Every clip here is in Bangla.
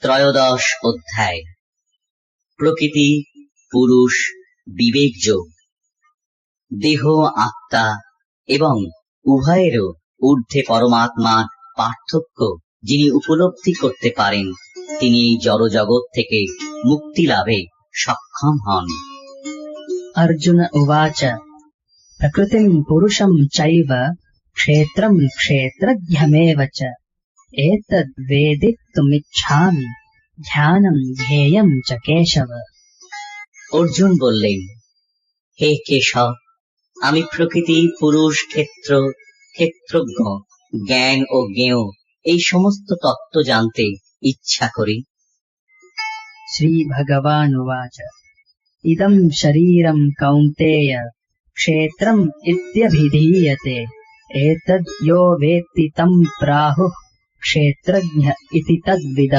ত্রয়োদশ অধ্যায়। প্রকৃতি, পুরুষ, বিবেক যোগ। দেহ, আত্মা এবং উভয়েরও ঊর্ধ্বে পরমাত্মা পার্থক্য যিনি উপলব্ধি করতে পারেন, তিনি এই জড়জগৎ থেকে মুক্তি লাভে সক্ষম হন। অর্জুন উবাচ ప్రకృతిం পুরুষম చైవ ক্ষেত্রম ক্ষেত্রজ্ঞমেব च एतद्वेदितुमिच्छामि ध्यानम् ध्येयम् च केशव অর্জুন বললেন হে কেশব আমি প্রকৃতি পুরুষ ক্ষেত্র ক্ষেত্রজ্ঞ জ্ঞান ও জ্ঞেয় এই সমস্ত তত্ত্ব জানতে ইচ্ছা করি श्रीभगवानुवाच इदम् शरीरम् कौन्तेय क्षेत्रम् इत्यभिधीयते एतद् यो वेत्ति तम् प्राहुः ক্ষেত্রজ্ঞ ইতি তদ্বিদ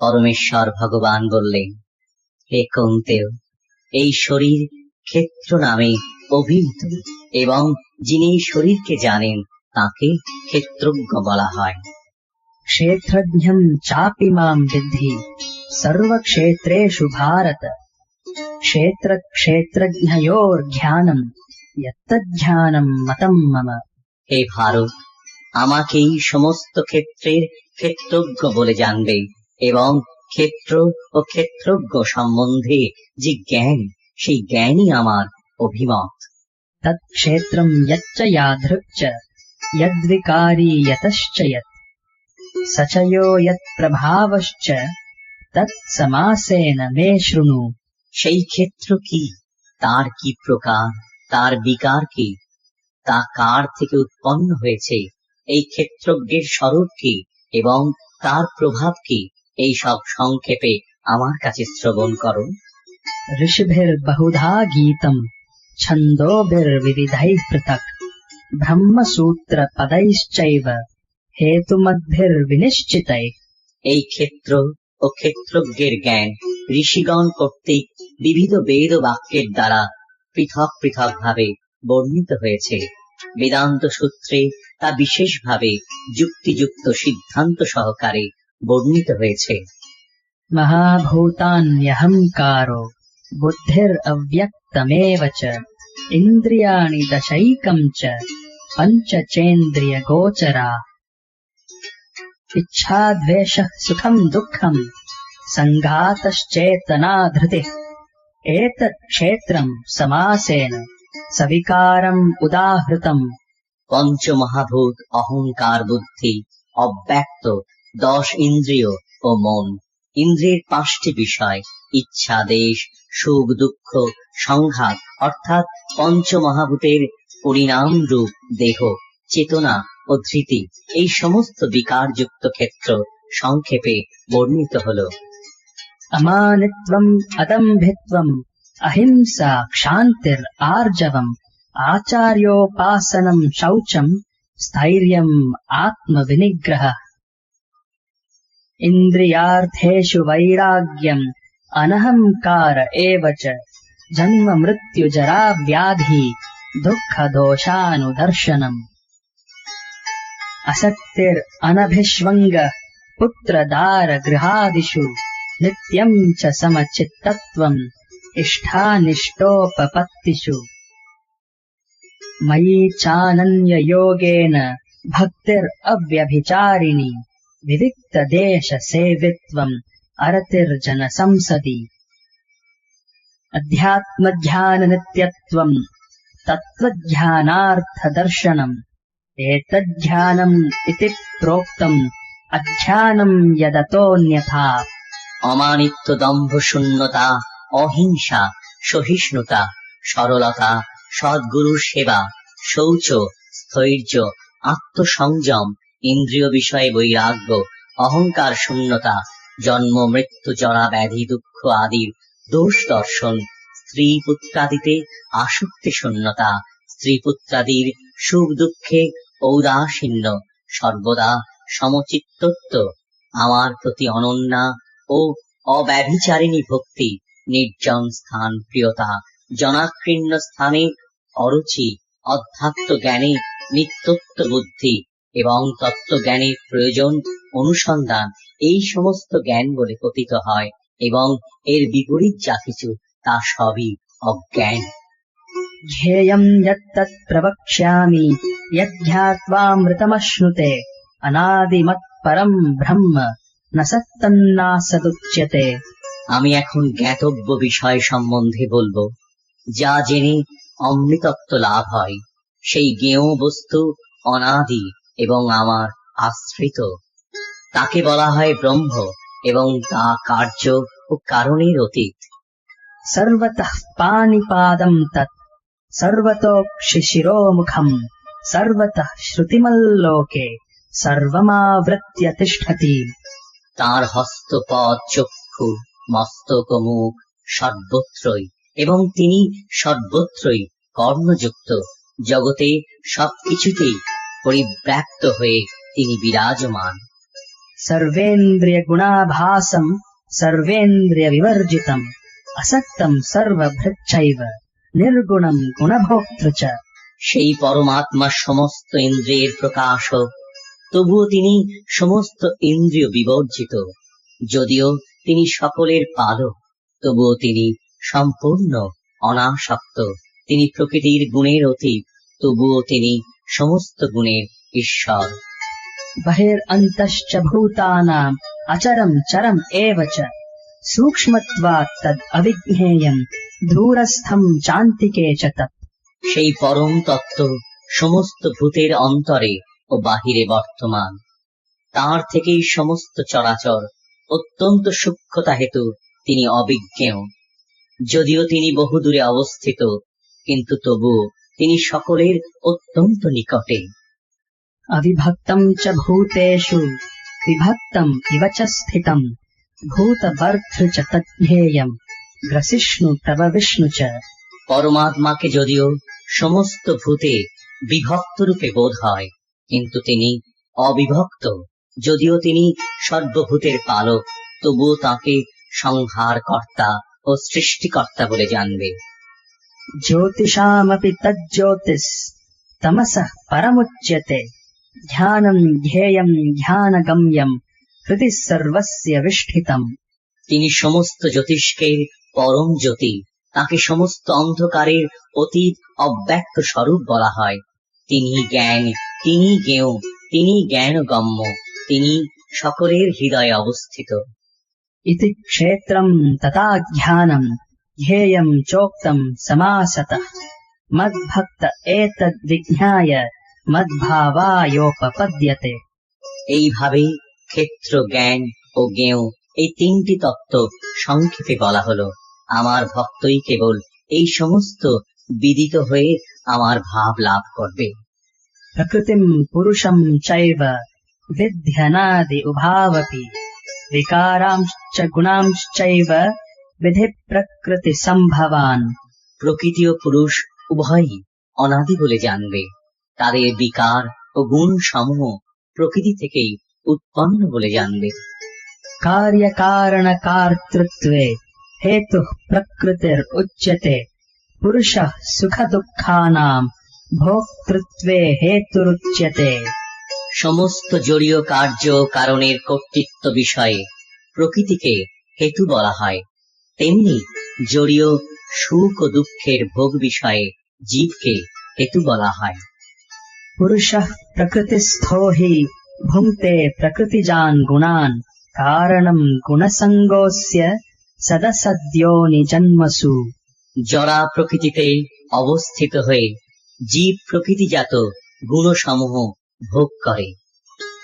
পরমেশ্বর ভগবান বললেন হে কন্তেও এই শরীর ক্ষেত্র নামে অভিহিত এবং যিনি শরীরকে জানেন তাকে ক্ষেত্রজ্ঞ বলা হয় ক্ষেত্রজ্ঞম চাপি মাম বিদ্ধি সর্বক্ষেত্রেষু ভারত ক্ষেত্র ক্ষেত্রজ্ঞয়োর ধ্যানম যত্তজ্ঞানম মতম মম হে ভারত আমাকেই সমস্ত ক্ষেত্রের ক্ষেত্রজ্ঞ বলে জানবে এবং ক্ষেত্র ও ক্ষেত্রজ্ঞ সম্বন্ধে যে জ্ঞান সেই জ্ঞানই আমার অভিমত तत्क्षेत्रम् यच्च यादृक् च यद्विकारी यतश्च यत् स च यो यत्प्रभावश्च तत्समासेन मे शृणु সেই ক্ষেত্র কি তার কি প্রকার তার বিকার কি তা কার থেকে উৎপন্ন হয়েছে এই ক্ষেত্রজ্ঞের স্বরূপ কি এবং তার প্রভাব কি? এই সব সংক্ষেপে আমার কাছে শ্রবণ করো ঋষভের বহুধা গীতম ছন্দোভির্বিবিধাই পৃথক ব্রহ্মসূত্র পদৈশ্চৈব বিনিশ্চিত। এই ক্ষেত্র ও ক্ষেত্রজ্ঞের জ্ঞান ঋষিগণ কর্তৃক বিবিধ বেদ বাক্যের দ্বারা পৃথক পৃথক ভাবে বর্ণিত হয়েছে। বেদান্ত সূত্রে তা বিশেষভাবে যুক্তিযুক্ত সিদ্ধান্ত সহকারে বর্ণিত হয়েছে महाभूतान्यहङ्कारो बुद्धिरव्यक्तमेव च इन्द्रियाणि दशैकम् च पञ्चचेन्द्रियगोचरा इच्छाद्वेषः सुखम् दुःखम् सङ्घातश्चेतना धृतिः एतत् क्षेत्रम् समासेन सविकारम् उदाहृतम् পঞ্চ মহাভূত অহংকার বুদ্ধি, অব্যক্ত দশ ইন্দ্রিয় ও মন। ইন্দ্রিয়ের পাঁচটি বিষয়, ইচ্ছা, দেশ, সুখ, দুঃখ, সংঘাত, অর্থাৎ পঞ্চ মহাভূতের পরিণাম রূপ দেহ, চেতনা ও ধৃতি, এই সমস্ত বিকার যুক্ত ক্ষেত্র সংক্ষেপে বর্ণিত হল। অমানিত্বম অদম্ভিত্বম, অহিংসা, ক্ষান্তির আর্যবম आचार्योपासनम् शौचम् स्थैर्यम् आत्मविनिग्रहः। इन्द्रियार्थेषु वैराग्यम् अनहङ्कार एव च। जन्म मृत्युजरा व्याधि दुःखदोषानुदर्शनम्। असक्तिरनभिष्वङ्गः पुत्रदारगृहादिषु नित्यम् च समचित्तत्वम् इष्टानिष्टोपपत्तिषु मयि चानन्ययोगेन भक्तिरव्यभिचारिणि विविक्तदेशसेवित्वम् अरतिर्जनसंसदि। अध्यात्मध्याननित्यत्वम् तत्त्वध्यानार्थदर्शनम् एतज्ज्ञानम् इति प्रोक्तम् अध्यानम् यदतोऽन्यथा। अमानित्वदम्भुषुण्ता अहिंसा सहिष्णुता सरलता সদ্গুরুর সেবা, শৌচ স্থৈর্য আত্মসংযম, ইন্দ্রিয় বিষয়ে বৈরাগ্য, অহংকার শূন্যতা, জন্ম, মৃত্যু, জরা, ব্যাধি, দুঃখ আদির দোষ দর্শন স্ত্রী পুত্রাদিতে আসক্তি শূন্যতা স্ত্রী পুত্রাদির সুখ দুঃখে ঔদাসীন্য, সর্বদা সমচিত্তত্ব, আমার প্রতি অনন্যা ও অব্যভিচারিণী ভক্তি, নির্জন স্থান প্রিয়তা জনাকীর্ণ স্থানে অরুচি অধ্যাত্ম জ্ঞানে নিত্যত্ব বুদ্ধি এবং তত্ত্বজ্ঞানের প্রয়োজন অনুসন্ধান এই সমস্ত জ্ঞান বলে কথিত হয় এবং এর বিপরীত যা কিছু তা সবই অজ্ঞান ध्येयम् यत्तत् प्रवक्ष्यामि यद्ध्यात्वामृतमश्नुते अनादिमत्परम् ब्रह्म न सत्तन्नासदुच्यते আমি এখন জ্ঞাতব্য বিষয় সম্বন্ধে বলবো যা জেনে অমৃতত্ব লাভ হয়, সেই জ্ঞেয় বস্তু অনাদি এবং আমার আশ্রিত। তাকে বলা হয় ব্রহ্ম এবং তা কার্য ও কারণের অতীত। সর্বতঃ পানিপাদম তৎ সর্বতোক্ষি শিরোমুখম, সর্বত শ্রুতিমল্লোকে সর্বমাবৃত্য তিষ্ঠতি। তার হস্তপদ চক্ষু, মস্তক মুখ সর্বত্রই। এবং তিনি সর্বত্রই কর্মযুক্ত জগতে সবকিছুতেই পরিব্যাপ্ত হয়ে তিনি বিরাজমান। সর্বেন্দ্রিয় গুণাভাসম সর্বেন্দ্রিয় বিবর্জিতম অসক্তম সর্বভৃচ্ছৈব নির্গুণম গুণভোক্তৃ সেই পরমাত্মা সমস্ত ইন্দ্রিয়ের প্রকাশক তবুও তিনি সমস্ত ইন্দ্রিয় বিবর্জিত। যদিও তিনি সকলের পালক তবুও তিনি সম্পূর্ণ অনাসক্ত। তিনি প্রকৃতির গুণের অতীত, তবুও তিনি সমস্ত গুণের ঈশ্বর। বহির অন্তশ্চ ভূতানাম, আচরম চরম এবচ চ। তদ অবিজ্ঞেয়ম দূরস্থম চান্তিকে চ সেই পরম তত্ত্ব সমস্ত ভূতের অন্তরে ও বাহিরে বর্তমান। তার থেকেই সমস্ত চরাচর, অত্যন্ত সূক্ষ্মতা হেতু তিনি অবিজ্ঞেয়। যদিও তিনি বহু দূরে অবস্থিত কিন্তু তবু তিনি সকলের অত্যন্ত নিকটে। অবিভক্তম চ ভূতেষু বিভক্তম ইব চ স্থিতম ভূতবর্ধ চ তজ্ঞেয়ম গ্রসিষ্ণু তব বিষ্ণু চ। পরমাত্মাকে যদিও সমস্ত ভূতে বিভক্ত রূপে বোধ হয় কিন্তু তিনি অবিভক্ত। যদিও তিনি সর্বভূতের পালক তবুও তাকে সংহার কর্তা ও সৃষ্টিকর্তা বলে জানবে। জ্যোতিষামপি তজ্জ্যোতিষ তমস পরমুচ্যতে ধ্যানম ধ্যেয়ম ধ্যান গম্যম সর্বস্য বিষ্ঠিতম তিনি সমস্ত জ্যোতিষকের পরম জ্যোতি তাকে সমস্ত অন্ধকারের অতীত অব্যক্ত স্বরূপ বলা হয়। তিনি জ্ঞান তিনি জ্ঞেয় তিনি জ্ঞান গম্য তিনি সকলের হৃদয়ে অবস্থিত। इति क्षेत्रम् तथा ज्ञानम् ध्येयम् चोक्तम् समासतः मद्भक्त एतद्विज्ञाय मद्भावायोपपद्यते এইভাবে ক্ষেত্র জ্ঞান ও জ্ঞেয় এই তিনটি তত্ত্ব সংক্ষেপে বলা হলো আমার ভক্তই কেবল এই সমস্ত বিদিত হয়ে আমার ভাব লাভ করবে प्रकृतिम् पुरुषम् चैव विध्यनादि उभावपि विकारांश्च गुणांश्चैव विधिप्रकृतिसम्भवान् প্রকৃতি ও পুরুষ উভয়ই অনাদি বলে জানবে তাদের বিকার ও গুণ সমূহ প্রকৃতি থেকেই উৎপন্ন বলে জানবে कार्यकारणकार्तृत्वे हेतुः प्रकृतिरुच्यते पुरुषः सुखदुःखानाम् भोक्तृत्वे हेतुरुच्यते সমস্ত জড়ীয় কার্য কারণের কর্তৃত্ব বিষয়ে প্রকৃতিকে হেতু বলা হয়। তেমনি জড়ীয় সুখ ও দুঃখের ভোগ বিষয়ে জীবকে হেতু বলা হয়। পুরুষ প্রকৃতিস্থ হি প্রকৃতি যান গুণান কারণম গুণসঙ্গস্য সদসদ্যো নিজন্মসু। জরা প্রকৃতিতে অবস্থিত হয়ে জীব প্রকৃতিজাত গুণসমূহ ভোগ করে।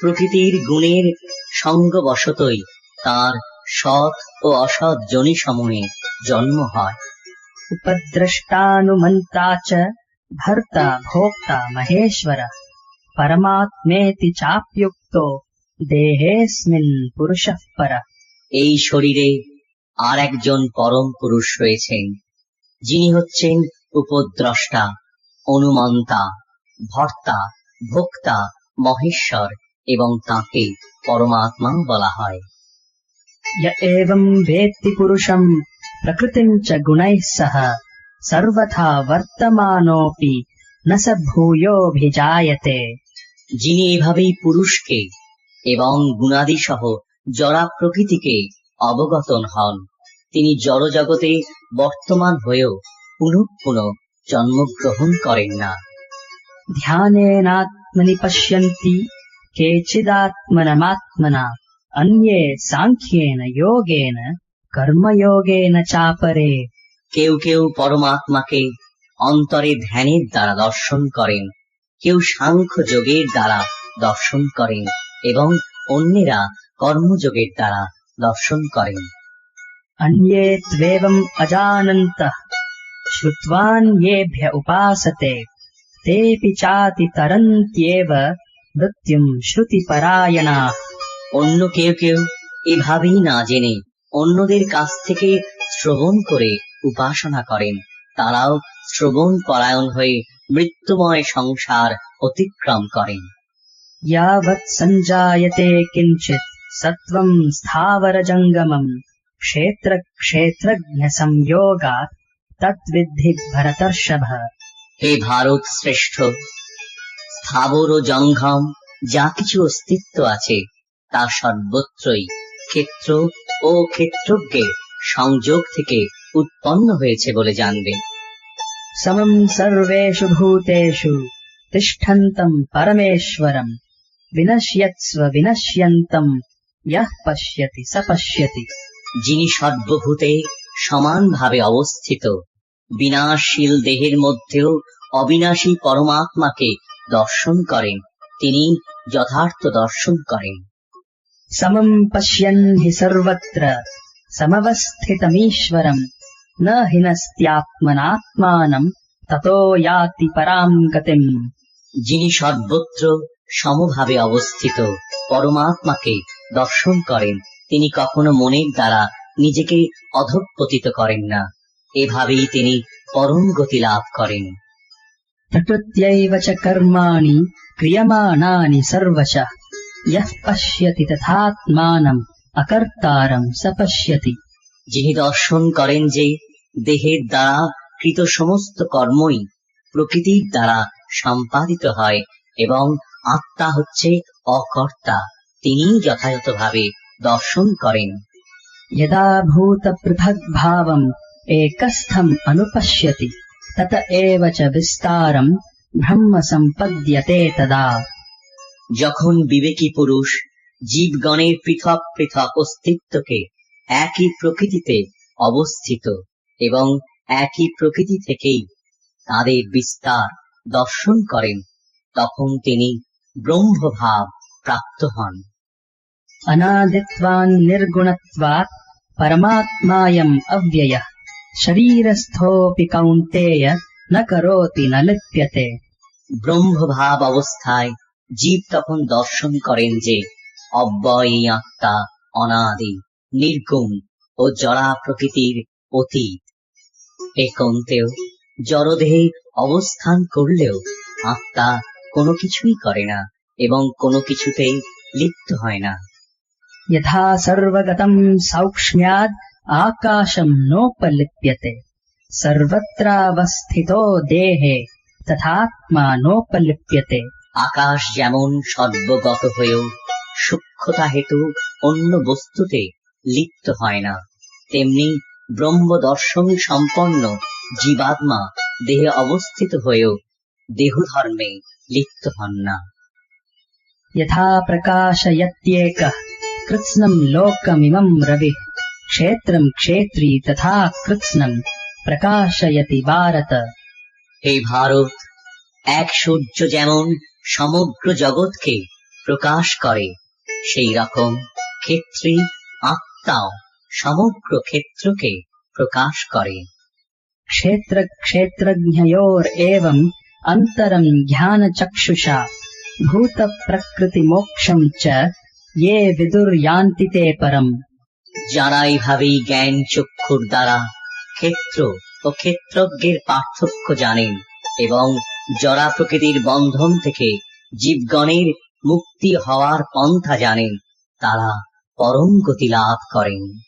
প্রকৃতির গুণের সঙ্গবশতই তার সৎ ও অসৎ জনি সমূহে জন্ম হয়। উপদ্রষ্টানুমন্তাচ ভর্তা ভোক্তা মহেশ্বর। পরমাত্মেতি চাপ্যুক্ত দেহেস্মিন পুরুষ পর। এই শরীরে আর একজন পরম পুরুষ রয়েছেন, যিনি হচ্ছেন উপদ্রষ্টা, অনুমন্তা, ভর্তা ভোক্তা মহেশ্বর এবং তাকে পরমাত্মা বলা হয়। পুরুষম প্রকৃতিম সহ সর্বথা বর্তমানোপি না যিনি এভাবেই পুরুষকে এবং গুণাদি সহ জরা প্রকৃতিকে অবগত হন তিনি জড়জগতে বর্তমান হয়েও পুনঃ পুনঃ জন্মগ্রহণ করেন না। ध्यानेनात्मनि पश्यन्ति केचिदात्मनमात्मना अन्ये साङ्ख्येन योगेन कर्मयोगेन चापरे কেউ কেউ পরমাত্মাকে অন্তরে ধ্যানের দ্বারা দর্শন করেন কেউ সাংখ্য যোগের দ্বারা দর্শন করেন এবং অন্যেরা কর্মযোগের দ্বারা দর্শন করেন अन्ये त्वेवम् अजानन्तः श्रुत्वान्येभ्य उपासते तेऽपि चातितरन्त्येव मृत्युम् श्रुतिपरायणाः অন্য কেউ কেউ এভাবেই না জেনে অন্যদের কাছ থেকে শ্রবণ করে উপাসনা করেন তারাও শ্রবণ পরায়ণ হয়ে মৃত্যুময় সংসার অতিক্রম করেন यावत् सञ्जायते किञ्चित् सत्त्वम् स्थावरजङ्गमम् क्षेत्रक्षेत्रज्ञसंयोगात् तद्विद्धि भरतर्षभ হে ভারত শ্রেষ্ঠ স্থাবর ও জঙ্গম যা কিছু অস্তিত্ব আছে তা সর্বত্রই ক্ষেত্র ও ক্ষেত্রজ্ঞের সংযোগ থেকে উৎপন্ন হয়েছে বলে জানবে। সমম সর্বেষু ভূতেষু তিষ্ঠন্তম পরমেশ্বরম বিনশ্যৎস্ব বিনশ্যন্তম ইয়াহ পশ্যতি সপশ্যতি যিনি সর্বভূতে সমানভাবে অবস্থিত বিনাশীল দেহের মধ্যেও অবিনাশী পরমাত্মাকে দর্শন করেন। তিনি যথার্থ দর্শন করেন। সমম পশ্যন হি সর্বত্র সমবস্থিতমীশ্বরম না হিনস্ত্যাত্মনাত্মানম ততো ইয়াতি পরাম গতিম যিনি সর্বত্র সমভাবে অবস্থিত পরমাত্মাকে দর্শন করেন তিনি কখনো মনের দ্বারা নিজেকে অধঃপতিত করেন না। এভাবেই তিনি পরম গতি লাভ করেন। প্রকৃত্যৈব চ কর্মাণি ক্রিয়মাণানি সর্বশ। ইয়ঃ পশ্যতি তথাত্মানম অকর্তারম সপশ্যতি যিনি দর্শন করেন যে দেহের দ্বারা কৃত সমস্ত কর্মই প্রকৃতির দ্বারা সম্পাদিত হয় এবং আত্মা হচ্ছে অকর্তা তিনি যথাযথভাবে দর্শন করেন। যদা ভূত পৃথক ভাবম एकस्थम् अनुपश्यति तत एव च विस्तारम् ब्रह्म सम्पद्यते तदा যখন বিবেকী পুরুষ জীবগণের পৃথক পৃথক অস্তিত্বকে একই প্রকৃতিতে অবস্থিত এবং একই প্রকৃতি থেকেই তাদের বিস্তার দর্শন করেন তখন তিনি ব্রহ্মভাব প্রাপ্ত হন अनादित्वान् निर्गुणत्वात् परमात्मायम् अव्ययः শরীরস্থোপি কৌন্তেয় না করোতি না লিপ্যতে ব্রহ্মভাব অবস্থায় জীব তখন দর্শন করেন যে অব্যয় আত্মা অনাদি নির্গুণ ও জড়া প্রকৃতির অতীত এ কন্তেও জড়দেহে অবস্থান করলেও আত্মা কোনো কিছুই করে না এবং কোনো কিছুতেই লিপ্ত হয় না যথা সর্বগতম সৌক্ষ্ম্যাদ आकाशम् नोपलिप्यते सर्वत्रावस्थितो देहे तथात्मा नोपलिप्यते আকাশ যেমন সর্বগত হয়েও সূক্ষ্মতা হেতু অন্য বস্তুতে লিপ্ত হয় না তেমনি ব্রহ্ম দর্শন সম্পন্ন জীবাত্মা দেহে অবস্থিত হয়েও দেহ ধর্মে লিপ্ত হন না यथा प्रकाशयत्येकः कृत्स्नम् लोकमिमम् रविः क्षेत्रम् क्षेत्री तथा कृत्स्नम् प्रकाशयति भारत হে ভারত এক সূর্য যেমন সমগ্র জগৎকে প্রকাশ করে সেই রকম ক্ষেত্রে আত্মাও সমগ্র ক্ষেত্রকে প্রকাশ করে क्षेत्रक्षेत्रज्ञयोरेवम् अन्तरम् ज्ञानचक्षुषा भूतप्रकृतिमोक्षम् च ये विदुर्यान्ति ते परम् যারা এইভাবেই জ্ঞান চক্ষুর দ্বারা ক্ষেত্র ও ক্ষেত্রজ্ঞের পার্থক্য জানেন এবং জরা প্রকৃতির বন্ধন থেকে জীবগণের মুক্তি হওয়ার পন্থা জানেন, তারা পরম গতি লাভ করেন।